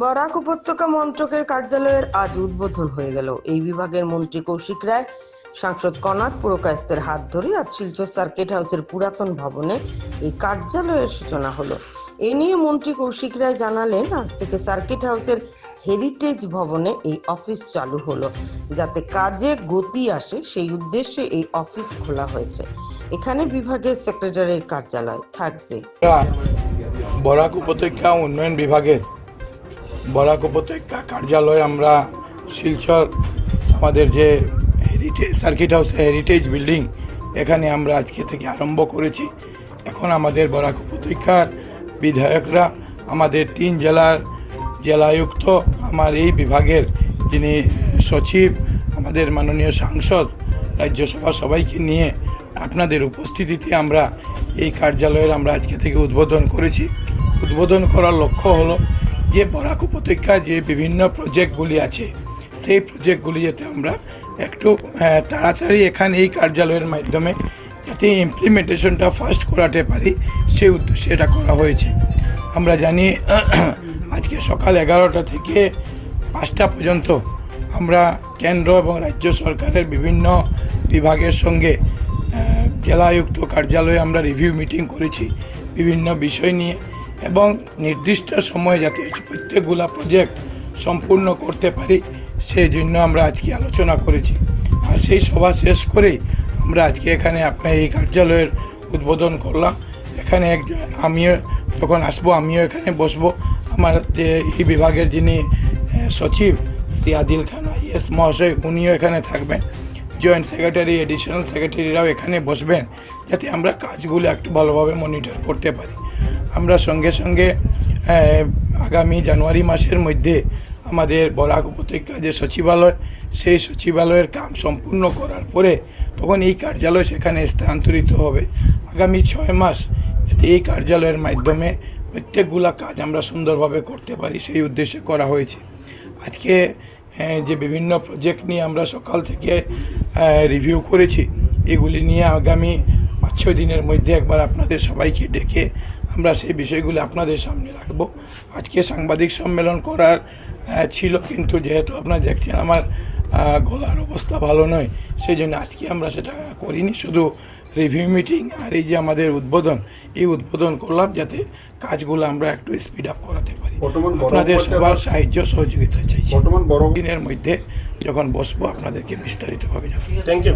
বরাক উপত্যকা মন্ত্রকের কার্যালয়ের আজ উদ্বোধন হয়ে গেল। এই বিভাগের মন্ত্রী কৌশিক রায়, সাংসদ কনাথ পুরকায়স্তের হাত ধরে আজ শিলচর সার্কিট হাউসের পুরাতন ভবনে এই কার্যালয়ের সূচনা হলো। এ নিয়ে মন্ত্রী কৌশিক রায় জানালেন, আজ থেকে সার্কিট হাউসের হেরিটেজ ভবনে এই অফিস চালু হলো, যাতে কাজে গতি আসে সেই উদ্দেশ্যে এই অফিস খোলা হয়েছে। এখানে বিভাগের সেক্রেটারির কার্যালয় থাকবে। বরাক উপত্যকা উন্নয়ন বিভাগের বরাক উপত্যকা কার্যালয়, আমরা শিলচর, আমাদের যে heritage circuit house heritage building এখানে আমরা আজকে থেকে আরম্ভ করেছি। এখন আমাদের বরাক উপত্যকার বিধায়করা, আমাদের তিন জেলার জেলায়ুক্ত, আমার এই বিভাগের যিনি সচিব, আমাদের মাননীয় সাংসদ, রাজ্যসভা সবাইকে নিয়ে আপনাদের উপস্থিতিতে আমরা এই কার্যালয়ের আমরা আজকে থেকে উদ্বোধন করেছি। উদ্বোধন করার লক্ষ্য হলো যে বরাক উপত্যকায় যে বিভিন্ন প্রজেক্টগুলি আছে, সেই প্রজেক্টগুলি যাতে আমরা একটু তাড়াতাড়ি এখানে এই কার্যালয়ের মাধ্যমে যাতে ইমপ্লিমেন্টেশনটা ফার্স্ট করাতে পারি, সেই উদ্দেশ্যে এটা করা হয়েছে। আমরা জানি, আজকে সকাল এগারোটা থেকে পাঁচটা পর্যন্ত আমরা কেন্দ্র এবং রাজ্য সরকারের বিভিন্ন বিভাগের সঙ্গে জেলায়ুক্ত কার্যালয়ে আমরা রিভিউ মিটিং করেছি। বিভিন্ন বিষয় নিয়ে এবং নির্দিষ্ট সময়ে যাতে প্রত্যেকগুলা প্রজেক্ট সম্পূর্ণ করতে পারি, সেই জন্য আমরা আজকে আলোচনা করেছি। আর সেই সভা শেষ করেই আমরা আজকে এখানে আপনার এই কার্যালয়ের উদ্বোধন করলাম। এখানে আমিও যখন আসব, আমিও এখানে বসবো। আমার এই বিভাগের যিনি সচিব, শ্রী আদিল খান আইএস মহাশয়, উনিও এখানে থাকবেন। জয়েন্ট সেক্রেটারি, এডিশনাল সেক্রেটারিরাও এখানে বসবেন, যাতে আমরা কাজগুলো একটু ভালোভাবে মনিটর করতে পারি। আমরা সঙ্গে সঙ্গে আগামী জানুয়ারি মাসের মধ্যে আমাদের বরাক উপত্যকা যে সচিবালয়, সেই সচিবালয়ের কাম সম্পূর্ণ করার পরে তখন এই কার্যালয় সেখানে স্থানান্তরিত হবে। আগামী ছয় মাস যাতে এই কার্যালয়ের মাধ্যমে প্রত্যেকগুলা কাজ আমরা সুন্দরভাবে করতে পারি, সেই উদ্দেশ্যে করা হয়েছে। আজকে যে বিভিন্ন প্রজেক্ট নিয়ে আমরা সকাল থেকে রিভিউ করেছি, এগুলি নিয়ে আগামী পাঁচ ছয় দিনের মধ্যে একবার আপনাদের সবাইকে ডেকে আমরা সেই বিষয়গুলি আপনাদের সামনে রাখব। আজকে সাংবাদিক সম্মেলন করার ছিল কিন্তু যেহেতু আপনারা দেখছেন আমার গলার অবস্থা ভালো নয় সেই জন্য আজকে আমরা সেটা করিনি। শুধু রিভিউ মিটিং আর এই যে আমাদের উদ্বোধন এই উদ্বোধন করলাম যাতে কাজগুলো আমরা একটু স্পিড আপ করাতে পারি। আপনাদের সবার সাহায্য সহযোগিতা চাইছি। বর্তমান বড় দিনের মধ্যে যখন বসবো আপনাদেরকে বিস্তারিতভাবে জানাব। Thank you